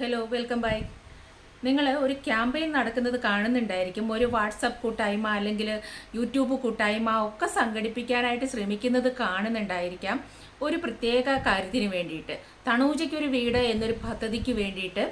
Hello welcome by നിങ്ങൾ ഒരു campaign നടക്കുന്നത് കാണുന്നുണ്ടായിരിക്കും. ഒരു വാട്സപ്പ് കൂട്ടായ്മ അല്ലെങ്കിൽ യൂട്യൂബ് കൂട്ടായ്മ ഒക്കെ സംഘടിപ്പിക്കാനായിട്ട് ശ്രമിക്കുന്നത് കാണുന്നുണ്ടായിരിക്കാം. ഒരു പ്രത്യേക കാര്യത്തിന് വേണ്ടിയിട്ട്. തണൂജയ്ക്ക് ഒരു വീട് എന്നൊരു പദ്ധതിക്ക് വേണ്ടിയിട്ട്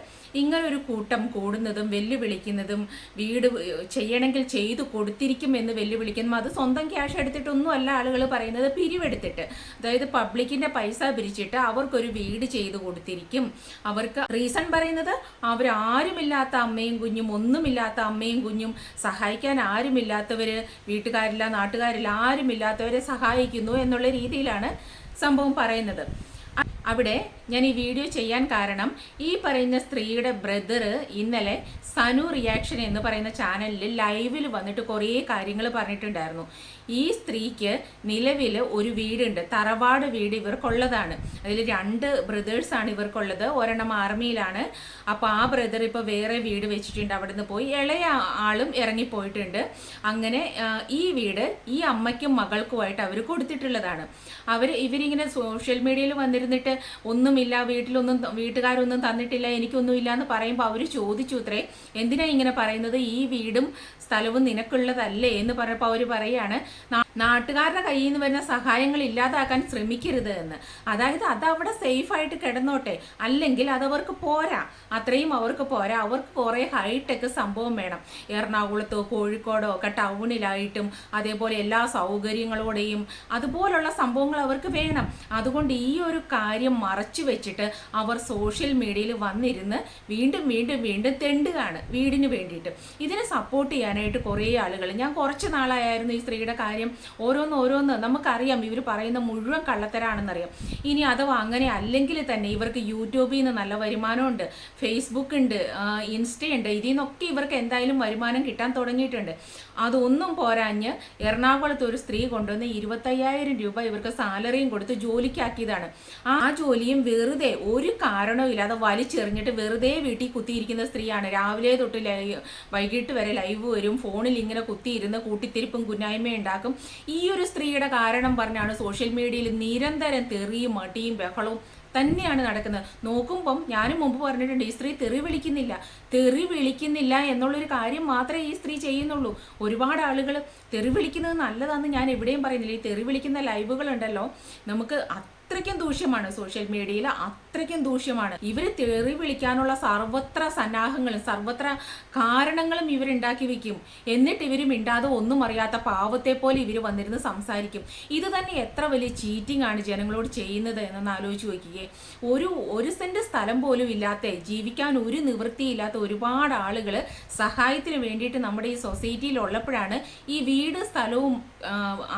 ഒരു കൂട്ടം കൂടുന്നതും വെല്ലുവിളിക്കുന്നതും വീട് ചെയ്യണമെങ്കിൽ ചെയ്തു കൊടുത്തിരിക്കും എന്ന് വെല്ലുവിളിക്കുന്നതും അത് സ്വന്തം ക്യാഷ് എടുത്തിട്ടൊന്നും അല്ല ആളുകൾ പറയുന്നത് പിരിവെടുത്തിട്ട്. അതായത് പബ്ലിക്കിന്റെ പൈസ പിരിച്ചിട്ട് അവർക്കൊരു വീട് ചെയ്തു കൊടുത്തിരിക്കും. അവർക്ക് റീസൺ പറയുന്നത് അവരാരുമില്ലാത്ത അമ്മയും കുഞ്ഞും ഒന്നുമില്ലാത്ത അമ്മയും കുഞ്ഞും സഹായിക്കാൻ ആരുമില്ലാത്തവര് വീട്ടുകാരില്ല നാട്ടുകാരില്ല ആരുമില്ലാത്തവരെ സഹായിക്കുന്നു എന്നുള്ള രീതിയിലാണ് സംഭവം പറയുന്നത്. അവിടെ ഞാൻ ഈ വീഡിയോ ചെയ്യാൻ കാരണം ഈ പറയുന്ന സ്ത്രീയുടെ ബ്രദർ ഇന്നലെ സനു റിയാക്ഷൻ എന്ന് പറയുന്ന ചാനലിൽ ലൈവിൽ വന്നിട്ട് കുറേ കാര്യങ്ങൾ പറഞ്ഞിട്ടുണ്ടായിരുന്നു. ഈ സ്ത്രീക്ക് നിലവിൽ ഒരു വീടുണ്ട്. തറവാട് വീട് ഇവർക്കുള്ളതാണ്. അതിൽ രണ്ട് ബ്രദേഴ്സാണ് ഇവർക്കുള്ളത്. ഒരെണ്ണം ആർമിയിലാണ് അപ്പോൾ ആ ബ്രദർ ഇപ്പോൾ വേറെ വീട് വെച്ചിട്ടുണ്ട്. അവിടെ നിന്ന് പോയി ഇളയ ആളും ഇറങ്ങിപ്പോയിട്ടുണ്ട്. അങ്ങനെ ഈ വീട് ഈ അമ്മയ്ക്കും മകൾക്കുമായിട്ട് അവർ കൊടുത്തിട്ടുള്ളതാണ്. അവർ ഇവരിങ്ങനെ സോഷ്യൽ മീഡിയയിൽ വന്നിരുന്നിട്ട് ഒന്നുമില്ല വീട്ടിലൊന്നും വീട്ടുകാരൊന്നും തന്നിട്ടില്ല എനിക്കൊന്നുമില്ല എന്ന് പറയുമ്പോൾ അവർ ചോദിച്ചു അത്രേ എന്തിനാ ഇങ്ങനെ പറയുന്നത്? ഈ വീടും സ്ഥലവും നിനക്കുള്ളതല്ലേ എന്ന് പറഞ്ഞപ്പോൾ അവർ പറയാണ് "നാ- നാട്ടുകാരുടെ കയ്യിൽ നിന്ന് വരുന്ന സഹായങ്ങൾ ഇല്ലാതാക്കാൻ ശ്രമിക്കരുത് എന്ന്. അതായത് അത് അവിടെ സേഫ് ആയിട്ട് കിടന്നോട്ടെ. അല്ലെങ്കിൽ അതവർക്ക് പോരാ. അത്രയും അവർക്ക് പോരാ. അവർക്ക് കുറേ ഹൈടെക് സംഭവം വേണം. എറണാകുളത്തോ കോഴിക്കോടോ ഒക്കെ ടൗണിലായിട്ടും അതേപോലെ എല്ലാ സൗകര്യങ്ങളോടെയും അതുപോലുള്ള സംഭവങ്ങൾ അവർക്ക് വേണം. അതുകൊണ്ട് ഈ ഒരു കാര്യം മറച്ചു വെച്ചിട്ട് അവർ സോഷ്യൽ മീഡിയയിൽ വന്നിരുന്ന് വീണ്ടും വീണ്ടും വീണ്ടും തെണ്ടുകയാണ് വീടിന് വേണ്ടിയിട്ട്. ഇതിനെ സപ്പോർട്ട് ചെയ്യാനായിട്ട് കുറേ ആളുകൾ. ഞാൻ കുറച്ച് നാളായിരുന്നു ഈ സ്ത്രീയുടെ കാര്യം ഓരോന്ന് ഓരോന്ന് നമുക്കറിയാം. ഇവർ പറയുന്ന മുഴുവൻ കള്ളത്തരാണെന്നറിയാം. ഇനി അഥവാ അങ്ങനെ അല്ലെങ്കിൽ തന്നെ ഇവർക്ക് യൂട്യൂബിൽ നിന്ന് നല്ല വരുമാനമുണ്ട്. ഫേസ്ബുക്ക് ഉണ്ട് ഇൻസ്റ്റയുണ്ട് ഇതിൽ നിന്നൊക്കെ ഇവർക്ക് എന്തായാലും വരുമാനം കിട്ടാൻ തുടങ്ങിയിട്ടുണ്ട്. അതൊന്നും പോരാഞ്ഞ് എറണാകുളത്ത് ഒരു സ്ത്രീ കൊണ്ടുവന്ന് ഇരുപത്തയ്യായിരം രൂപ ഇവർക്ക് സാലറിയും കൊടുത്ത് ജോലിക്കാക്കിയതാണ്. ആ ജോലിയും വെറുതെ ഒരു കാരണവും ഇല്ലാതെ വലിച്ചെറിഞ്ഞിട്ട് വെറുതെ വീട്ടിൽ കുത്തിയിരിക്കുന്ന സ്ത്രീയാണ്. രാവിലെ തൊട്ട് വൈകിട്ട് വരെ ലൈവ് വരും. ഫോണിൽ ഇങ്ങനെ കുത്തിയിരുന്ന് കൂട്ടിത്തിരിപ്പും കുന്നായ്മയും ഉണ്ടാക്കും. ഈ ഒരു സ്ത്രീയുടെ കാരണം പറഞ്ഞാണ് സോഷ്യൽ മീഡിയയിൽ നിരന്തരം തെറിയും മടിയും ബഹളവും തന്നെയാണ് നടക്കുന്നത്. നോക്കുമ്പം ഞാനും മുമ്പ് പറഞ്ഞിട്ടുണ്ട് ഈ സ്ത്രീ തെറി വിളിക്കുന്നില്ല. തെറി വിളിക്കുന്നില്ല എന്നുള്ളൊരു കാര്യം മാത്രമേ ഈ സ്ത്രീ ചെയ്യുന്നുള്ളൂ. ഒരുപാട് ആളുകൾ തെറി വിളിക്കുന്നത് നല്ലതാണെന്ന് ഞാൻ എവിടെയും പറയുന്നില്ല. ഈ തെറി വിളിക്കുന്ന ലൈവുകളുണ്ടല്ലോ. നമുക്ക് അത്രയ്ക്കും ദൂഷ്യമാണ് സോഷ്യൽ മീഡിയയിൽ അത്രയ്ക്കും ദൂഷ്യമാണ്. ഇവർ തെറി വിളിക്കാനുള്ള സർവത്ര സന്നാഹങ്ങളും സർവത്ര കാരണങ്ങളും ഇവരുണ്ടാക്കി വെക്കും. എന്നിട്ട് ഇവർ മിണ്ടാതെ ഒന്നും അറിയാത്ത പാവത്തെ പോലെ ഇവർ വന്നിരുന്ന് സംസാരിക്കും. ഇത് തന്നെ എത്ര വലിയ ചീറ്റിംഗ് ആണ് ജനങ്ങളോട് ചെയ്യുന്നത് എന്നൊന്ന് ആലോചിച്ച് നോക്കിയേ. ഒരു ഒരു സെന്റ് സ്ഥലം പോലും ഇല്ലാത്ത ജീവിക്കാൻ ഒരു നിവൃത്തിയില്ലാത്ത ഒരുപാട് ആളുകൾ സഹായത്തിന് വേണ്ടിയിട്ട് നമ്മുടെ ഈ സൊസൈറ്റിയിൽ ഉള്ളപ്പോഴാണ് ഈ വീട് സ്ഥലവും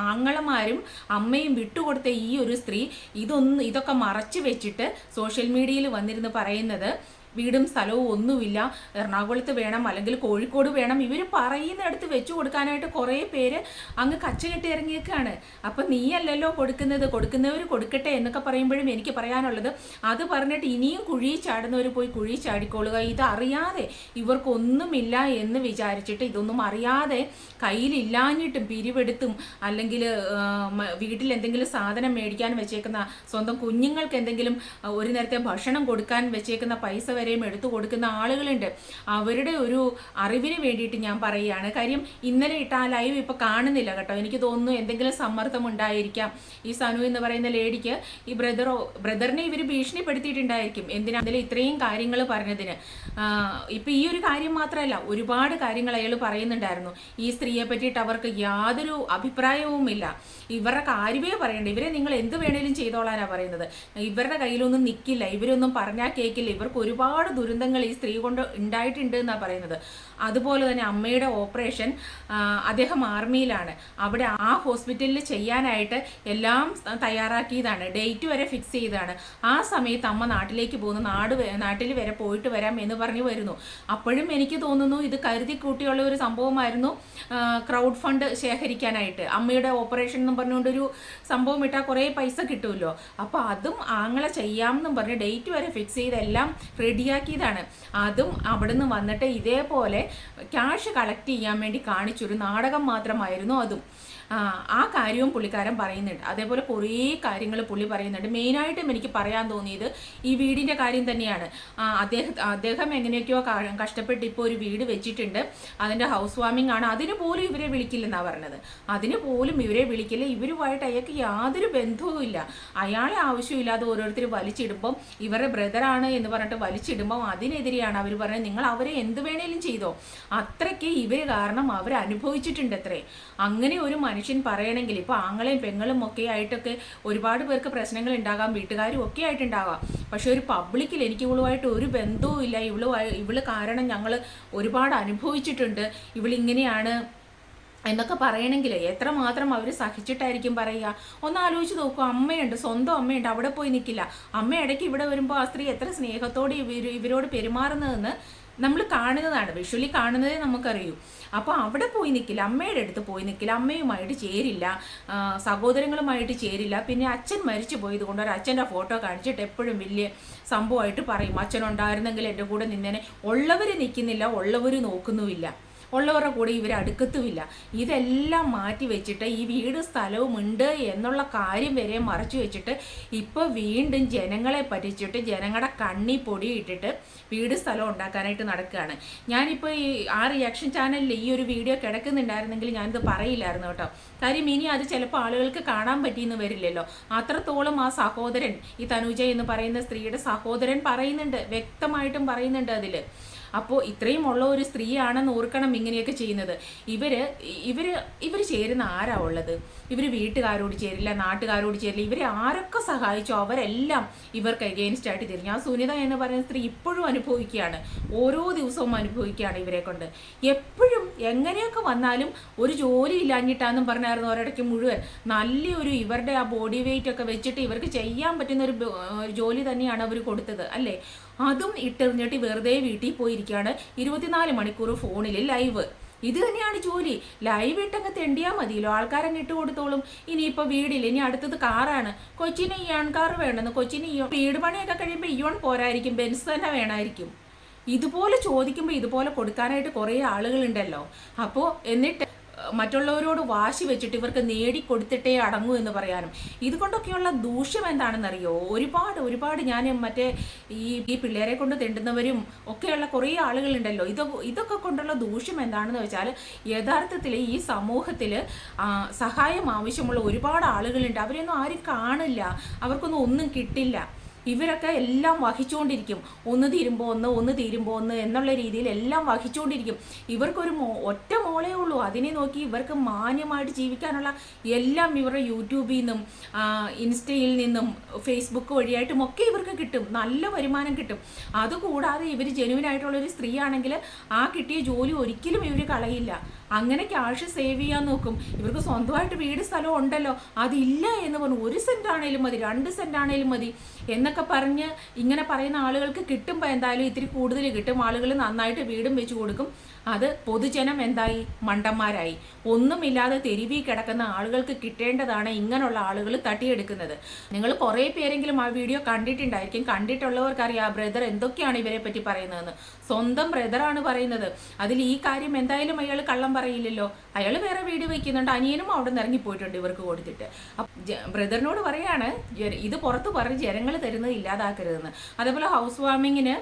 ആങ്ങളമാരും അമ്മയും വിട്ടുകൊടുത്ത ഈ ഒരു സ്ത്രീ ഇതൊന്നും ഇതൊക്കെ മറച്ചു വെച്ചിട്ട് സോഷ്യൽ മീഡിയയിൽ വന്നിരുന്ന് പറയുന്നത് വീടും സ്ഥലവും ഒന്നുമില്ല. എറണാകുളത്ത് വേണം അല്ലെങ്കിൽ കോഴിക്കോട് വേണം. ഇവർ പറയുന്നിടത്ത് വെച്ചു കൊടുക്കാനായിട്ട് കുറേ പേര് അങ്ങ് കച്ച കെട്ടി ഇറങ്ങിയേക്കാണ്. അപ്പം നീയല്ലല്ലോ കൊടുക്കുന്നത്. കൊടുക്കുന്നവർ കൊടുക്കട്ടെ എന്നൊക്കെ പറയുമ്പോഴും എനിക്ക് പറയാനുള്ളത് അത് പറഞ്ഞിട്ട് ഇനിയും കുഴി ചാടുന്നവർ പോയി കുഴി ചാടിക്കൊള്ളുക ഇതറിയാതെ ഇവർക്കൊന്നുമില്ല എന്ന് വിചാരിച്ചിട്ട് ഇതൊന്നും അറിയാതെ കയ്യിലില്ലാഞ്ഞിട്ടും പിരിവെടുത്തും അല്ലെങ്കിൽ വീട്ടിൽ എന്തെങ്കിലും സാധനം മേടിക്കാൻ വെച്ചേക്കുന്ന സ്വന്തം കുഞ്ഞുങ്ങൾക്ക് എന്തെങ്കിലും ഒരു നേരത്തെ ഭക്ഷണം കൊടുക്കാൻ വെച്ചേക്കുന്ന പൈസ വരെയും എടുത്തു കൊടുക്കുന്ന ആളുകളുണ്ട്. അവരുടെ ഒരു അറിവിന് വേണ്ടിയിട്ട് ഞാൻ പറയുകയാണ്. കാര്യം ഇന്നലെ ഇട്ട ആ ലൈവ് ഇപ്പം കാണുന്നില്ല കേട്ടോ. എനിക്ക് തോന്നുന്നു എന്തെങ്കിലും സമ്മർദ്ദം ഉണ്ടായിരിക്കാം. ഈ സനു എന്ന് പറയുന്ന ലേഡിക്ക് ഈ ബ്രദറോ ബ്രദറിനെ ഇവർ ഭീഷണിപ്പെടുത്തിയിട്ടുണ്ടായിരിക്കും. എന്തിനാ അതിൽ ഇത്രയും കാര്യങ്ങൾ പറഞ്ഞതിന്? ഇപ്പം ഈ ഒരു കാര്യം മാത്രമല്ല ഒരുപാട് കാര്യങ്ങൾ അയാൾ പറയുന്നുണ്ടായിരുന്നു. ഈ സ്ത്രീയെ പറ്റിയിട്ട് അവർക്ക് യാതൊരു അഭിപ്രായവുമില്ല ഇവരുടെ കാര്യമേ പറയണ്ട. ഇവരെ നിങ്ങൾ എന്ത് വേണേലും ചെയ്തോളാനാണ് പറയുന്നത്. ഇവരുടെ കയ്യിലൊന്നും നിൽക്കില്ല ഇവരൊന്നും പറഞ്ഞാൽ കേൾക്കില്ല ഇവർക്ക് ഒരുപാട് ദുരന്തങ്ങൾ ഈ സ്ത്രീ കൊണ്ട് ഉണ്ടായിട്ടുണ്ട് എന്നാണ് പറയുന്നത്. അതുപോലെ തന്നെ അമ്മയുടെ ഓപ്പറേഷൻ അദ്ദേഹം ആർമിയിലാണ്. അവിടെ ആ ഹോസ്പിറ്റലിൽ ചെയ്യാനായിട്ട് എല്ലാം തയ്യാറാക്കിയതാണ്. ഡേറ്റ് വരെ ഫിക്സ് ചെയ്തതാണ്. ആ സമയത്ത് അമ്മ നാട്ടിലേക്ക് പോകുന്നു. നാട് നാട്ടിൽ വരെ പോയിട്ട് വരാം എന്ന് പറഞ്ഞു വരുന്നു. അപ്പോഴും എനിക്ക് തോന്നുന്നു ഇത് കരുതി കൂട്ടിയുള്ള ഒരു സംഭവമായിരുന്നു ക്രൗഡ് ഫണ്ട് ശേഖരിക്കാനായിട്ട്. അമ്മയുടെ ഓപ്പറേഷൻ എന്നും പറഞ്ഞുകൊണ്ടൊരു സംഭവം ഇട്ടാൽ കുറേ പൈസ കിട്ടുമല്ലോ. അപ്പോൾ അതും ആങ്ങളെ ചെയ്യാമെന്നും പറഞ്ഞ് ഡേറ്റ് വരെ ഫിക്സ് ചെയ്ത് എല്ലാം റെഡിയാക്കിയതാണ്. അതും അവിടുന്ന് വന്നിട്ട് ഇതേപോലെ ക്യാഷ് കളക്ട് ചെയ്യാൻ വേണ്ടി കാണിച്ചൊരു നാടകം മാത്രമായിരുന്നു അതും. ആ, കാര്യവും പുള്ളിക്കാരൻ പറയുന്നുണ്ട്. അതേപോലെ കുറേ കാര്യങ്ങൾ പുള്ളി പറയുന്നുണ്ട്. മെയിനായിട്ടും എനിക്ക് പറയാൻ തോന്നിയത് ഈ വീടിന്റെ കാര്യം തന്നെയാണ്. അദ്ദേഹം അദ്ദേഹം എങ്ങനെയൊക്കെയോ കഷ്ടപ്പെട്ട് ഇപ്പോൾ ഒരു വീട് വെച്ചിട്ടുണ്ട്. അതിന്റെ ഹൗസ് വാമിംഗ് ആണ്. അതിന് പോലും ഇവരെ വിളിക്കില്ലെന്നാണ് പറഞ്ഞത്. അതിന് പോലും ഇവരെ വിളിക്കില്ല. ഇവരുമായിട്ട് അയാൾക്ക് യാതൊരു ബന്ധവും ഇല്ല. അയാളെ ആവശ്യമില്ലാതെ ഓരോരുത്തർ വലിച്ചിടുമ്പം ഇവരുടെ ബ്രദറാണ് എന്ന് പറഞ്ഞിട്ട് വലിച്ചിടുമ്പം അതിനെതിരെയാണ് അവർ പറയുന്നത് നിങ്ങൾ അവരെ എന്ത് വേണേലും ചെയ്തോ. അത്രയ്ക്ക് ഇവർ കാരണം അവർ അത്രേ അങ്ങനെ ഒരു മനുഷ്യൻ പറയണമെങ്കിൽ ഇപ്പോൾ ആങ്ങളെയും പെങ്ങളും ഒക്കെ ആയിട്ടൊക്കെ ഒരുപാട് പേർക്ക് പ്രശ്നങ്ങൾ ഉണ്ടാകാം വീട്ടുകാരും ഒക്കെ ആയിട്ടുണ്ടാകാം. പക്ഷെ ഒരു പബ്ലിക്കിൽ എനിക്ക് ഇവളുമായിട്ട് ഒരു ബന്ധവും ഇല്ല. ഇവൾ ഇവൾ കാരണം ഞങ്ങൾ ഒരുപാട് അനുഭവിച്ചിട്ടുണ്ട്. ഇവളിങ്ങനെയാണ് എന്നൊക്കെ പറയണമെങ്കിൽ എത്രമാത്രം അവർ സഹിച്ചിട്ടായിരിക്കും പറയുക? ഒന്ന് ആലോചിച്ച് നോക്കൂ. അമ്മയുണ്ട് സ്വന്തം അമ്മയുണ്ട് അവിടെ പോയി നിൽക്കില്ല അമ്മ ഇടയ്ക്ക് ഇവിടെ വരുമ്പോൾ ആ സ്ത്രീ എത്ര സ്നേഹത്തോടെ ഇവർ ഇവരോട് പെരുമാറുന്നതെന്ന് നമ്മൾ കാണുന്നതാണ്. വിഷ്വലി കാണുന്നതേ നമുക്കറിയൂ. അപ്പോൾ അവിടെ പോയി നിൽക്കില്ല അമ്മയുടെ അടുത്ത് പോയി നിൽക്കില്ല അമ്മയുമായിട്ട് ചേരില്ല. സഹോദരങ്ങളുമായിട്ട് ചേരില്ല. പിന്നെ അച്ഛൻ മരിച്ചു പോയത് കൊണ്ട് ഒരു അച്ഛന്റെ ഫോട്ടോ കാണിച്ചിട്ട് എപ്പോഴും വലിയ സംഭവമായിട്ട് പറയും. അച്ഛനുണ്ടായിരുന്നെങ്കിൽ എന്റെ കൂടെ നിന്നേനെ. ഉള്ളവർ നിൽക്കുന്നില്ല ഉള്ളവർ നോക്കുന്നുമില്ല. ഉള്ളവരുടെ കൂടെ ഇവർ അടുക്കത്തുമില്ല. ഇതെല്ലാം മാറ്റി വെച്ചിട്ട് ഈ വീട് സ്ഥലവും ഉണ്ട് എന്നുള്ള കാര്യം വരെ മറച്ചു വെച്ചിട്ട് ഇപ്പോൾ വീണ്ടും ജനങ്ങളെ പറ്റിച്ചിട്ട് ജനങ്ങളുടെ കണ്ണി പൊടി ഇട്ടിട്ട് വീട് സ്ഥലം ഉണ്ടാക്കാനായിട്ട് നടക്കുകയാണ്. ഞാനിപ്പോൾ ഈ ആ റിയാക്ഷൻ ചാനലിൽ ഈ ഒരു വീഡിയോ കിടക്കുന്നുണ്ടായിരുന്നെങ്കിൽ ഞാനിത് പറയില്ലായിരുന്നു കേട്ടോ. കാര്യം ഇനി അത് ചിലപ്പോൾ ആളുകൾക്ക് കാണാൻ പറ്റിയെന്ന് വരില്ലല്ലോ. അത്രത്തോളം ആ സഹോദരൻ ഈ തനുജ എന്ന് പറയുന്ന സ്ത്രീയുടെ സഹോദരൻ പറയുന്നുണ്ട് വ്യക്തമായിട്ടും പറയുന്നുണ്ട് അതിൽ അപ്പോൾ ഇത്രയും ഉള്ള ഒരു സ്ത്രീയാണെന്ന് ഓർക്കണം ഇങ്ങനെയൊക്കെ ചെയ്യുന്നത്. ഇവർ ഇവർ ഇവർ ചേരുന്ന ആരാ ഉള്ളത്? ഇവർ വീട്ടുകാരോട് ചേരില്ല നാട്ടുകാരോട് ചേരില്ല ഇവരെ ആരൊക്കെ സഹായിച്ചോ അവരെല്ലാം ഇവർക്ക് അഗെയിൻസ്റ്റ് ആയിട്ട് തിരിഞ്ഞു ആ സുനിത എന്ന് പറയുന്ന സ്ത്രീ ഇപ്പോഴും അനുഭവിക്കുകയാണ്. ഓരോ ദിവസവും അനുഭവിക്കുകയാണ് ഇവരെ കൊണ്ട്. എപ്പോഴും എങ്ങനെയൊക്കെ വന്നാലും ഒരു ജോലി ഇല്ലാഞ്ഞിട്ടാന്നും പറഞ്ഞായിരുന്നു ഒരിടയ്ക്ക് മുഴുവൻ. നല്ലൊരു ഇവരുടെ ആ ബോഡി വെയിറ്റ് ഒക്കെ വെച്ചിട്ട് ഇവർക്ക് ചെയ്യാൻ പറ്റുന്ന ഒരു ജോലി തന്നെയാണ് അവർ കൊടുത്തത് അല്ലേ? അതും ഇട്ടെറിഞ്ഞിട്ട് വെറുതെ വീട്ടിൽ പോയിരിക്കുകയാണ് ഇരുപത്തിനാല് മണിക്കൂർ ഫോണിൽ ലൈവ്. ഇത് തന്നെയാണ് ജോലി. ലൈവ് ഇട്ടങ്ങ് തെണ്ടിയാൽ മതിയല്ലോ. ആൾക്കാരങ്ങ് ഇട്ട് കൊടുത്തോളും. ഇനിയിപ്പോൾ വീടില്ല. ഇനി അടുത്തത് കാറാണ്. കൊച്ചിന് ഈ കാർ വേണമെന്ന് കൊച്ചിന് ഇയോ വീട് പണിയൊക്കെ കഴിയുമ്പോൾ ഇയോൺ പോരായിരിക്കും. ബെൻസ് തന്നെ വേണമായിരിക്കും ഇതുപോലെ ചോദിക്കുമ്പോൾ ഇതുപോലെ കൊടുക്കാനായിട്ട് കുറേ ആളുകളുണ്ടല്ലോ. അപ്പോൾ എന്നിട്ട് മറ്റുള്ളവരോട് വാശി വെച്ചിട്ട് ഇവർക്ക് നേടിക്കൊടുത്തിട്ടേ അടങ്ങൂ എന്ന് പറയാനും. ഇതുകൊണ്ടൊക്കെയുള്ള ദൂഷ്യം എന്താണെന്നറിയോ? ഒരുപാട് ഒരുപാട് ഞാൻ മറ്റേ ഈ ഈ പിള്ളേരെ കൊണ്ട് തെണ്ടുന്നവരും ഒക്കെയുള്ള കുറേ ആളുകളുണ്ടല്ലോ. ഇത് ഇതൊക്കെ കൊണ്ടുള്ള ദൂഷ്യം എന്താണെന്ന് വെച്ചാൽ യഥാർത്ഥത്തിൽ ഈ സമൂഹത്തിൽ സഹായം ആവശ്യമുള്ള ഒരുപാട് ആളുകളുണ്ട്. അവരെയൊന്നും ആരും കാണില്ല. അവർക്കൊന്നും ഒന്നും കിട്ടില്ല. ഇവരൊക്കെ എല്ലാം വഹിച്ചുകൊണ്ടിരിക്കും. ഒന്ന് തീരുമ്പോൾ ഒന്ന് ഒന്ന് തീരുമ്പോൾ ഒന്ന് എന്നുള്ള രീതിയിൽ എല്ലാം വഹിച്ചുകൊണ്ടിരിക്കും. ഇവർക്കൊരു മോ ഒറ്റ മോളേ ഉള്ളൂ. അതിനെ നോക്കി ഇവർക്ക് മാന്യമായിട്ട് ജീവിക്കാനുള്ള എല്ലാം ഇവരുടെ യൂട്യൂബിൽ നിന്നും ഇൻസ്റ്റയിൽ നിന്നും ഫേസ്ബുക്ക് വഴിയായിട്ടും ഒക്കെ ഇവർക്ക് കിട്ടും. നല്ല വരുമാനം കിട്ടും. അതുകൂടാതെ ഇവർ ജെനുവിനായിട്ടുള്ളൊരു സ്ത്രീ ആണെങ്കിൽ ആ കിട്ടിയ ജോലി ഒരിക്കലും ഇവർ കളയില്ല. അങ്ങനെ ക്യാഷ് സേവ് ചെയ്യാൻ നോക്കും. ഇവർക്ക് സ്വന്തമായിട്ട് വീട് സ്ഥലം ഉണ്ടല്ലോ. അതില്ല എന്ന് പറഞ്ഞു ഒരു സെന്റ് ആണേലും മതി രണ്ട് സെന്റ് ആണേലും മതി എന്നൊക്കെ പറഞ്ഞ് ഇങ്ങനെ പറയുന്ന ആളുകൾക്ക് കിട്ടുമ്പോൾ എന്തായാലും ഇത്തിരി കൂടുതൽ കിട്ടും. ആളുകൾ നന്നായിട്ട് വീടും വെച്ച് കൊടുക്കും. അത് പൊതുജനം എന്തായി? മണ്ടന്മാരായി. ഒന്നുമില്ലാതെ തെരുവി കിടക്കുന്ന ആളുകൾക്ക് കിട്ടേണ്ടതാണ് ഇങ്ങനെയുള്ള ആളുകൾ തട്ടിയെടുക്കുന്നത്. നിങ്ങൾ കുറേ പേരെങ്കിലും ആ വീഡിയോ കണ്ടിട്ടുണ്ടായിരിക്കും. കണ്ടിട്ടുള്ളവർക്കറിയാം ആ ബ്രദർ എന്തൊക്കെയാണ് ഇവരെ പറ്റി പറയുന്നതെന്ന്. സ്വന്തം ബ്രദറാണ് പറയുന്നത്. അതിൽ ഈ കാര്യം എന്തായാലും അയാൾ കള്ളം പറയില്ലല്ലോ. അയാൾ വേറെ വീഡിയോ വയ്ക്കുന്നുണ്ട് അനിയനും അവിടെ നിന്ന് ഇറങ്ങിപ്പോയിട്ടുണ്ട് ഇവർക്ക് കൊടുത്തിട്ട്. ബ്രദറിനോട് പറയാണ് ഇത് പുറത്ത് പറഞ്ഞ് ജനങ്ങൾ തരുന്നത് ഇല്ലാതാക്കരുതെന്ന്. അതേപോലെ ഹൗസ് വാമിങ്ങിന്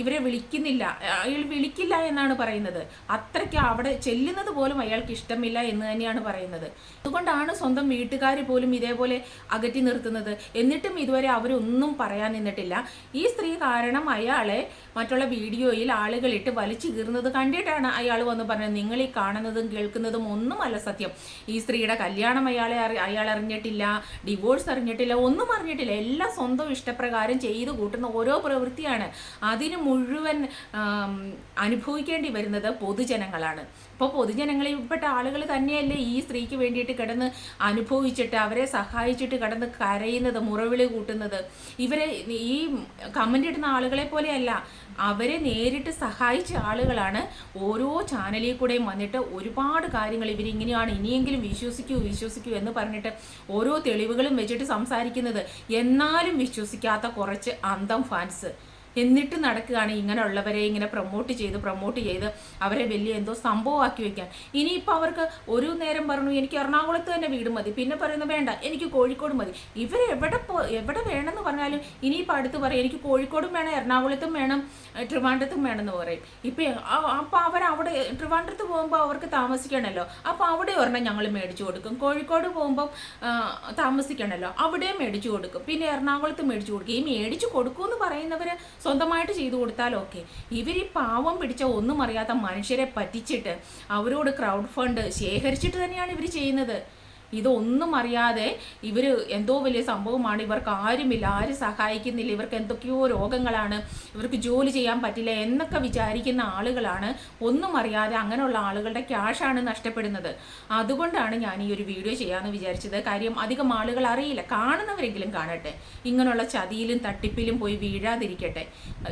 ഇവരെ വിളിക്കുന്നില്ല അയാൾ വിളിക്കില്ല എന്നാണ് പറയുന്നത്. അത്രയ്ക്ക് അവിടെ ചെല്ലുന്നത് പോലും അയാൾക്ക് ഇഷ്ടമില്ല എന്ന് തന്നെയാണ് പറയുന്നത്. അതുകൊണ്ടാണ് സ്വന്തം വീട്ടുകാർ പോലും ഇതേപോലെ അകറ്റി നിർത്തുന്നത്. എന്നിട്ടും ഇതുവരെ അവരൊന്നും പറയാൻ നിന്നിട്ടില്ല. ഈ സ്ത്രീ കാരണം അയാളെ മറ്റുള്ള വീഡിയോയിൽ ആളുകളിട്ട് വലിച്ചു കീറുന്നത് കണ്ടിട്ടാണ് അയാൾ വന്ന് പറഞ്ഞത് നിങ്ങൾ ഈ കാണുന്നതും കേൾക്കുന്നതും ഒന്നുമല്ല സത്യം. ഈ സ്ത്രീയുടെ കല്യാണം അയാളെ അയാൾ അറിഞ്ഞിട്ടില്ല ഡിവോഴ്സ് അറിഞ്ഞിട്ടില്ല ഒന്നും അറിഞ്ഞിട്ടില്ല. എല്ലാം സ്വന്തം ഇഷ്ടപ്രകാരം ചെയ്തു കൂട്ടുന്ന ഓരോ പ്രവൃത്തിയാണ് അതിന് മുഴുവൻ അനുഭവിക്കേണ്ടി വരുന്നത് പൊതുജനങ്ങളാണ്. ഇപ്പോൾ പൊതുജനങ്ങളിൽപ്പെട്ട ആളുകൾ തന്നെയല്ലേ ഈ സ്ത്രീക്ക് വേണ്ടിയിട്ട് കിടന്ന് അനുഭവിച്ചിട്ട് അവരെ സഹായിച്ചിട്ട് കിടന്ന് കരയുന്നത് മുറവിളി കൂട്ടുന്നത്. ഇവരെ ഈ കമന്റ് ഇടുന്ന ആളുകളെ പോലെയല്ല. അവരെ നേരിട്ട് സഹായിച്ച ആളുകളാണ് ഓരോ ചാനലിൽ കൂടെയും വന്നിട്ട് ഒരുപാട് കാര്യങ്ങൾ ഇവരിങ്ങനെയാണ് ഇനിയെങ്കിലും വിശ്വസിക്കൂ വിശ്വസിക്കൂ എന്ന് പറഞ്ഞിട്ട് ഓരോ തെളിവുകളും വെച്ചിട്ട് സംസാരിക്കുന്നത്. എന്നാലും വിശ്വസിക്കാത്ത കുറച്ച് അന്തം ഫാൻസ് എന്നിട്ട് നടക്കുകയാണ് ഇങ്ങനെയുള്ളവരെ ഇങ്ങനെ പ്രൊമോട്ട് ചെയ്ത് പ്രൊമോട്ട് ചെയ്ത് അവരെ വലിയ എന്തോ സംഭവമാക്കി വെക്കാൻ. ഇനിയിപ്പോൾ അവർക്ക് ഒരു നേരം പറഞ്ഞു എനിക്ക് എറണാകുളത്ത് തന്നെ വീട് മതി. പിന്നെ പറയുന്നത് വേണ്ട എനിക്ക് കോഴിക്കോട് മതി. ഇവർ എവിടെ പോ എവിടെ വേണമെന്ന് പറഞ്ഞാലും ഇനിയിപ്പോൾ അടുത്ത് പറയും എനിക്ക് കോഴിക്കോടും വേണം എറണാകുളത്തും വേണം ട്രിവാൻഡ്രത്തും വേണമെന്ന് പറയും. ഇപ്പം അപ്പോൾ അവർ അവിടെ ട്രിവാൻഡ്രത്ത് പോകുമ്പോൾ അവർക്ക് താമസിക്കണമല്ലോ അപ്പോൾ അവിടെ ഒരെണ്ണം ഞങ്ങൾ മേടിച്ചു കൊടുക്കും. കോഴിക്കോട് പോകുമ്പം താമസിക്കണമല്ലോ അവിടെയും മേടിച്ചു കൊടുക്കും. പിന്നെ എറണാകുളത്ത് മേടിച്ചു കൊടുക്കും. ഈ മേടിച്ചു കൊടുക്കുമെന്ന് പറയുന്നവർ സ്വന്തമായിട്ട് ചെയ്തു കൊടുത്താൽ ഓക്കെ ഇവർ ഈ പാവം പിടിച്ച ഒന്നും അറിയാത്ത മനുഷ്യരെ പറ്റിച്ചിട്ട് അവരോട് ക്രൗഡ് ഫണ്ട് ശേഖരിച്ചിട്ട് തന്നെയാണ് ഇവർ ചെയ്യുന്നത്. ഇതൊന്നും അറിയാതെ ഇവർ എന്തോ വലിയ സംഭവമാണ്. ഇവർക്ക് ആരുമില്ല ആരും സഹായിക്കുന്നില്ല. ഇവർക്ക് എന്തൊക്കെയോ രോഗങ്ങളാണ്. ഇവർക്ക് ജോലി ചെയ്യാൻ പറ്റില്ല എന്നൊക്കെ വിചാരിക്കുന്ന ആളുകളാണ്. ഒന്നും അറിയാതെ അങ്ങനെയുള്ള ആളുകളുടെ ക്യാഷാണ് നഷ്ടപ്പെടുന്നത്. അതുകൊണ്ടാണ് ഞാൻ ഈ ഒരു വീഡിയോ ചെയ്യാമെന്ന് വിചാരിച്ചത്. കാര്യം അധികം ആളുകൾ അറിയില്ല. കാണുന്നവരെങ്കിലും കാണട്ടെ. ഇങ്ങനെയുള്ള ചതിയിലും തട്ടിപ്പിലും പോയി വീഴാതിരിക്കട്ടെ.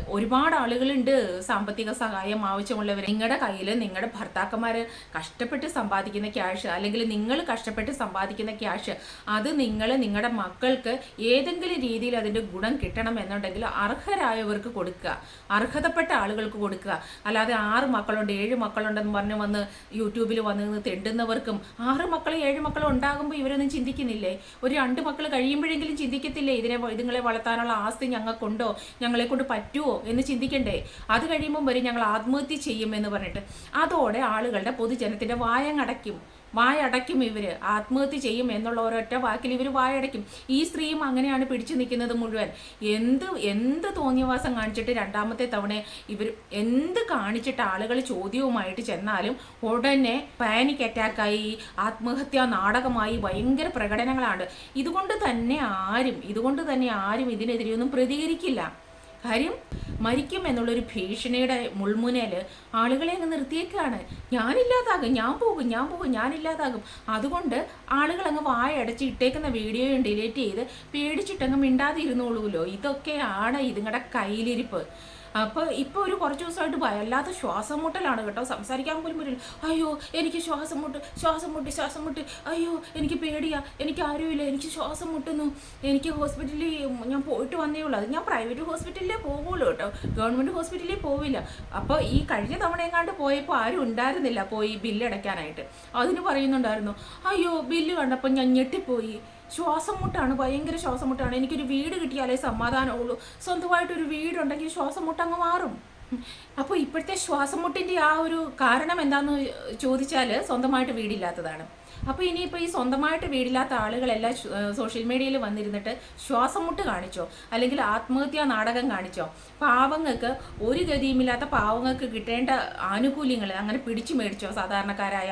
ഒരുപാട് ആളുകളുണ്ട് സാമ്പത്തിക സഹായം ആവശ്യമുള്ളവർ നിങ്ങളുടെ കയ്യിൽ നിങ്ങളുടെ ഭർത്താക്കന്മാർ കഷ്ടപ്പെട്ട് സമ്പാദിക്കുന്ന ക്യാഷ് അല്ലെങ്കിൽ നിങ്ങൾ കഷ്ടപ്പെട്ട് സമ്പാദിക്കുന്ന ക്യാഷ് അത് നിങ്ങൾ നിങ്ങളുടെ മക്കൾക്ക് ഏതെങ്കിലും രീതിയിൽ അതിന്റെ ഗുണം കിട്ടണം എന്നുണ്ടെങ്കിൽ അർഹരായവർക്ക് കൊടുക്കുക. അർഹതപ്പെട്ട ആളുകൾക്ക് കൊടുക്കുക. അല്ലാതെ ആറ് മക്കളുണ്ട് ഏഴ് മക്കളുണ്ടെന്ന് പറഞ്ഞ് വന്ന് യൂട്യൂബിൽ വന്ന് തെണ്ടുന്നവർക്കും ആറ് മക്കളും ഏഴ് മക്കളും ഉണ്ടാകുമ്പോൾ ഇവരൊന്നും ചിന്തിക്കുന്നില്ലേ? ഒരു രണ്ട് മക്കൾ കഴിയുമ്പോഴെങ്കിലും ചിന്തിക്കത്തില്ലേ? ഇതിനെ ഇതുങ്ങളെ വളർത്താനുള്ള ആസ്തി ഞങ്ങൾക്കുണ്ടോ? ഞങ്ങളെ കൊണ്ട് പറ്റുമോ എന്ന് ചിന്തിക്കണ്ടേ? അത് കഴിയുമ്പോൾ വരെ ഞങ്ങൾ ആത്മഹത്യ ചെയ്യുമെന്ന് പറഞ്ഞിട്ട് അതോടെ ആളുകളുടെ പൊതുജനത്തിന്റെ വായങ്ങടയ്ക്കും. വായടയ്ക്കും ഇവർ ആത്മഹത്യ ചെയ്യും എന്നുള്ള ഒരൊറ്റ വാക്കിൽ ഇവർ വായടയ്ക്കും. ഈ സ്ത്രീയും അങ്ങനെയാണ് പിടിച്ചു നിൽക്കുന്നത് മുഴുവൻ. എന്ത് എന്ത് തോന്നിയവാസം കാണിച്ചിട്ട് രണ്ടാമത്തെ തവണ ഇവർ എന്ത് കാണിച്ചിട്ട് ആളുകൾ ചോദ്യവുമായിട്ട് ചെന്നാലും ഉടനെ പാനിക് അറ്റാക്കായി ആത്മഹത്യാ നാടകമായി ഭയങ്കര പ്രകടനങ്ങളാണ്. ഇതുകൊണ്ട് തന്നെ ആരും ഇതുകൊണ്ട് തന്നെ ആരും ഇതിനെതിരെയൊന്നും പ്രതികരിക്കില്ല. കാര്യം മരിക്കും എന്നുള്ളൊരു ഭീഷണിയുടെ മുൾമുനയിൽ ആളുകളെ അങ്ങ് നിർത്തിയേക്കാണ്. ഞാനില്ലാതാകും ഞാൻ പോകും ഞാൻ പോകും ഞാനില്ലാതാകും. അതുകൊണ്ട് ആളുകൾ അങ്ങ് വായടച്ച് ഇട്ടേക്കുന്ന വീഡിയോയും ഡിലീറ്റ് ചെയ്ത് പേടിച്ചിട്ടങ്ങ് മിണ്ടാതിരുന്നോളൂല്ലോ ഇതൊക്കെയാണ് ഇതുങ്ങളുടെ കയ്യിലിരിപ്പ്. അപ്പോൾ ഇപ്പോൾ ഒരു കുറച്ച് ദിവസമായിട്ട് വല്ലാത്ത ശ്വാസം മുട്ടലാണ് കേട്ടോ. സംസാരിക്കാൻ പോലും പറ്റില്ല. അയ്യോ എനിക്ക് ശ്വാസം മുട്ട് ശ്വാസം മുട്ട് ശ്വാസം മുട്ട് അയ്യോ എനിക്ക് പേടിയാ. എനിക്ക് ആരുമില്ല. എനിക്ക് ശ്വാസം മുട്ടുന്നു എനിക്ക് ഹോസ്പിറ്റലിൽ ഞാൻ പോയിട്ട് വന്നേ ഉള്ളൂ. അത് ഞാൻ പ്രൈവറ്റ് ഹോസ്പിറ്റലിലേ പോകുള്ളൂ കേട്ടോ. ഗവൺമെന്റ് ഹോസ്പിറ്റലിൽ പോവില്ല. അപ്പോൾ ഈ കഴിഞ്ഞ തവണ എങ്ങാണ്ട് പോയപ്പോൾ ആരും ഉണ്ടായിരുന്നില്ല പോയി ബില്ല് അടയ്ക്കാനായിട്ട് അതിന് പറയുന്നുണ്ടായിരുന്നു അയ്യോ ബില്ല് കണ്ടപ്പോൾ ഞാൻ ഞെട്ടിപ്പോയി. ശ്വാസം മുട്ടാണ് ഭയങ്കര ശ്വാസം മുട്ടാണ് എനിക്കൊരു വീട് കിട്ടിയാലേ സമാധാനമുള്ളൂ. സ്വന്തമായിട്ടൊരു വീടുണ്ടെങ്കിൽ ശ്വാസം മുട്ടങ്ങ് മാറും. അപ്പോൾ ഇപ്പോഴത്തെ ശ്വാസം മുട്ടിന്റെ ആ ഒരു കാരണം എന്താണെന്ന് ചോദിച്ചാൽ സ്വന്തമായിട്ട് വീടില്ലാത്തതാണ്. അപ്പോൾ ഇനിയിപ്പോൾ ഈ സ്വന്തമായിട്ട് വീടില്ലാത്ത ആളുകളെല്ലാം സോഷ്യൽ മീഡിയയിൽ വന്നിരുന്നിട്ട് ശ്വാസം മുട്ട് കാണിച്ചോ? അല്ലെങ്കിൽ ആത്മഹത്യാ നാടകം കാണിച്ചോ? പാവങ്ങൾക്ക് ഒരു ഗതിയുമില്ലാത്ത പാവങ്ങൾക്ക് കിട്ടേണ്ട ആനുകൂല്യങ്ങൾ അങ്ങനെ പിടിച്ചു മേടിച്ചോ സാധാരണക്കാരായ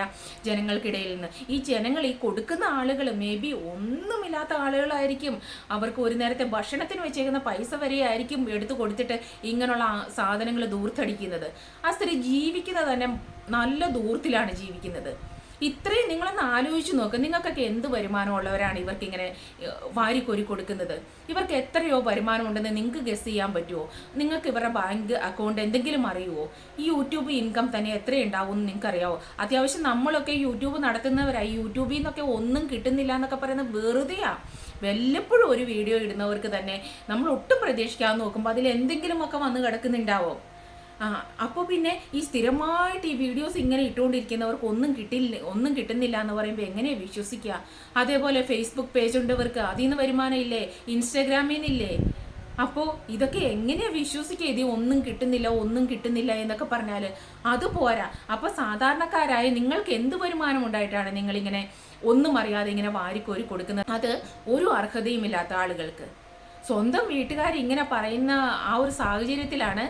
ജനങ്ങൾക്കിടയിൽ നിന്ന്? ഈ ജനങ്ങൾ ഈ കൊടുക്കുന്ന ആളുകൾ മേ ബി ഒന്നുമില്ലാത്ത ആളുകളായിരിക്കും. അവർക്ക് ഒരു നേരത്തെ ഭക്ഷണത്തിന് വെച്ചേക്കുന്ന പൈസ വരെ ആയിരിക്കും എടുത്തു കൊടുത്തിട്ട് ഇങ്ങനെയുള്ള സാധനങ്ങൾ ദൂർത്തടിക്കുന്നത്. ആ സ്ത്രീ ജീവിക്കുന്നത് തന്നെ നല്ല ദൂരത്തിലാണ് ജീവിക്കുന്നത്. ഇത്രയും നിങ്ങളൊന്ന് ആലോചിച്ച് നോക്ക്. നിങ്ങൾക്കൊക്കെ എന്ത് വരുമാനമുള്ളവരാണ് വാരി വാരിക്കോരി കൊടുക്കുന്നത്? ഇവർക്ക് എത്രയോ വരുമാനം ഉണ്ടെന്ന് നിങ്ങൾക്ക് ഗസ് ചെയ്യാൻ പറ്റുമോ നിങ്ങൾക്ക് ഇവരുടെ ബാങ്ക് അക്കൗണ്ട് എന്തെങ്കിലും അറിയുമോ ഈ യൂട്യൂബ് ഇൻകം തന്നെ എത്ര ഉണ്ടാവും എന്ന് നിങ്ങൾക്ക് അറിയാവോ അത്യാവശ്യം നമ്മളൊക്കെ യൂട്യൂബ് നടത്തുന്നവരായി യൂട്യൂബിൽ നിന്നൊക്കെ ഒന്നും കിട്ടുന്നില്ല എന്നൊക്കെ പറയുന്നത് വെറുതെയാ. വല്ലപ്പോഴും ഒരു വീഡിയോ ഇടുന്നവർക്ക് തന്നെ നമ്മൾ ഒട്ടും പ്രതീക്ഷിക്കാതെ നോക്കുമ്പോൾ അതിൽ എന്തെങ്കിലുമൊക്കെ വന്ന് കിടക്കുന്നുണ്ടാവോ? അപ്പോൾ പിന്നെ ഈ സ്ഥിരമായിട്ട് ഈ വീഡിയോസ് ഇങ്ങനെ ഇട്ടുകൊണ്ടിരിക്കുന്നവർക്ക് ഒന്നും കിട്ടില്ല ഒന്നും കിട്ടുന്നില്ല എന്ന് പറയുമ്പോൾ എങ്ങനെയാണ് വിശ്വസിക്കുക അതേപോലെ ഫേസ്ബുക്ക് പേജ് ഉണ്ടവർക്ക് അതിൽ നിന്ന് വരുമാനം ഇല്ലേ ഇൻസ്റ്റാഗ്രാമിൽ നിന്നില്ലേ അപ്പോൾ ഇതൊക്കെ എങ്ങനെയാണ് വിശ്വസിക്കുക ഇത് ഒന്നും കിട്ടുന്നില്ല ഒന്നും കിട്ടുന്നില്ല എന്നൊക്കെ പറഞ്ഞാൽ അത് പോരാ. അപ്പോൾ സാധാരണക്കാരായ നിങ്ങൾക്ക് എന്ത് വരുമാനം ഉണ്ടായിട്ടാണ് നിങ്ങളിങ്ങനെ ഒന്നും അറിയാതെ ഇങ്ങനെ വാരിക്കോരി കൊടുക്കുന്നത്? അത് ഒരു അർഹതയുമില്ലാത്ത ആളുകൾക്ക്. സ്വന്തം വീട്ടുകാർ ഇങ്ങനെ പറയുന്ന ആ ഒരു സാഹചര്യത്തിലാണ്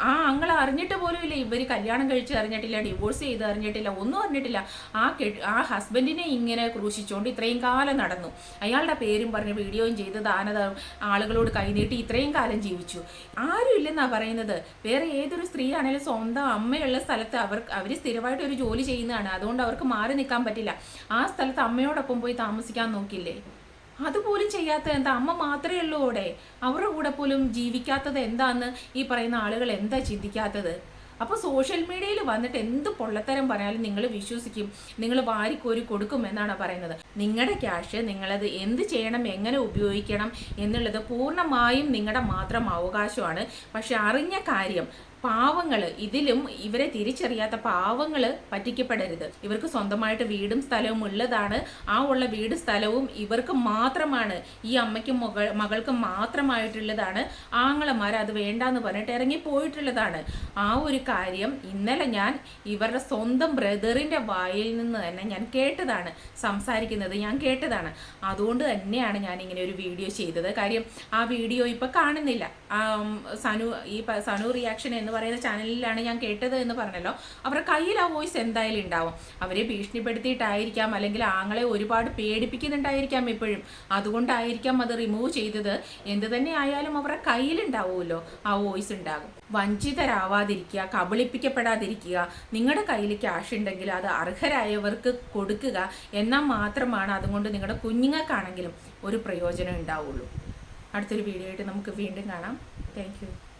ആ, അങ്ങൾ അറിഞ്ഞിട്ട് പോലും ഇല്ല ഇവർ കല്യാണം കഴിച്ച് അറിഞ്ഞിട്ടില്ല ഡിവോഴ്സ് ചെയ്ത് അറിഞ്ഞിട്ടില്ല ഒന്നും അറിഞ്ഞിട്ടില്ല. ആ ആ ഹസ്ബൻഡിനെ ഇങ്ങനെ ക്രൂശിച്ചുകൊണ്ട് ഇത്രയും കാലം നടന്നു. അയാളുടെ പേരും പറഞ്ഞ് വീഡിയോയും ചെയ്ത് ദാനത ആളുകളോട് കൈനീട്ടി ഇത്രയും കാലം ജീവിച്ചു. ആരും ഇല്ലെന്നാ പറയുന്നത്. വേറെ ഏതൊരു സ്ത്രീ ആണെങ്കിലും സ്വന്തം അമ്മയുള്ള സ്ഥലത്ത് അവർക്ക് അവർ സ്ഥിരമായിട്ട് ഒരു ജോലി ചെയ്യുന്നതാണ്. അതുകൊണ്ട് അവർക്ക് മാറി നിൽക്കാൻ പറ്റില്ല. ആ സ്ഥലത്ത് അമ്മയോടൊപ്പം പോയി താമസിക്കാൻ നോക്കില്ലേ? അതുപോലും ചെയ്യാത്ത എന്താ? അമ്മ മാത്രമേ ഉള്ളൂ അവിടെ. അവരുടെ കൂടെ പോലും ജീവിക്കാത്തത് എന്താന്ന് ഈ പറയുന്ന ആളുകൾ എന്താ ചിന്തിക്കാത്തത്? അപ്പോൾ സോഷ്യൽ മീഡിയയിൽ വന്നിട്ട് എന്ത് പൊള്ളത്തരം പറഞ്ഞാലും നിങ്ങൾ വിശ്വസിക്കും. നിങ്ങൾ വാരിക്കോരി കൊടുക്കും എന്നാണ് പറയുന്നത്. നിങ്ങളുടെ ക്യാഷ് നിങ്ങളത് എന്ത് ചെയ്യണം എങ്ങനെ ഉപയോഗിക്കണം എന്നുള്ളത് പൂർണമായും നിങ്ങളുടെ മാത്രം അവകാശമാണ്. പക്ഷെ അറിഞ്ഞ കാര്യം പാവങ്ങൾ ഇതിലും ഇവരെ തിരിച്ചറിയാത്ത പാവങ്ങൾ പറ്റിക്കപ്പെടരുത്. ഇവർക്ക് സ്വന്തമായിട്ട് വീടും സ്ഥലവും ഉള്ളതാണ്. ആ ഉള്ള വീട് സ്ഥലവും ഇവർക്ക് മാത്രമാണ്. ഈ അമ്മയ്ക്കും മകൾ മകൾക്കും മാത്രമായിട്ടുള്ളതാണ്. ആങ്ങളമാർ അത് വേണ്ടാന്ന് പറഞ്ഞിട്ട് ഇറങ്ങി പോയിട്ടുള്ളതാണ്. ആ ഒരു കാര്യം ഇന്നലെ ഞാൻ ഇവരുടെ സ്വന്തം ബ്രദറിന്റെ വായിൽ നിന്ന് തന്നെ ഞാൻ കേട്ടതാണ്. സംസാരിക്കുന്നത് ഞാൻ കേട്ടതാണ്. അതുകൊണ്ട് തന്നെയാണ് ഞാൻ ഇങ്ങനെ ഒരു വീഡിയോ ചെയ്തത്. കാര്യം ആ വീഡിയോ ഇപ്പം കാണുന്നില്ല. സനു ഈ സനു റിയാക്ഷൻ എന്ന് പറയുന്ന ചാനലിലാണ് ഞാൻ കേട്ടത് എന്ന് പറഞ്ഞല്ലോ. അവരുടെ കയ്യിൽ ആ വോയിസ് എന്തായാലും ഉണ്ടാവും. അവരെ ഭീഷണിപ്പെടുത്തിയിട്ടായിരിക്കാം അല്ലെങ്കിൽ ആങ്ങളെ ഒരുപാട് പേടിപ്പിക്കുന്നുണ്ടായിരിക്കാം ഇപ്പോഴും. അതുകൊണ്ടായിരിക്കാം അത് റിമൂവ് ചെയ്തത്. എന്ത് തന്നെ ആയാലും അവരുടെ കയ്യിലുണ്ടാവുമല്ലോ ആ വോയിസ് ഉണ്ടാകും. വഞ്ചിതരാവാതിരിക്കുക കബളിപ്പിക്കപ്പെടാതിരിക്കുക നിങ്ങളുടെ കയ്യിൽ ക്യാഷ് ഉണ്ടെങ്കിൽ അത് അർഹരായവർക്ക് കൊടുക്കുക എന്നാൽ മാത്രമാണ് അതുകൊണ്ട് നിങ്ങളുടെ കുഞ്ഞുങ്ങൾക്കാണെങ്കിലും ഒരു പ്രയോജനം ഉണ്ടാവുള്ളൂ. അടുത്തൊരു വീഡിയോ ആയിട്ട് നമുക്ക് വീണ്ടും കാണാം. താങ്ക്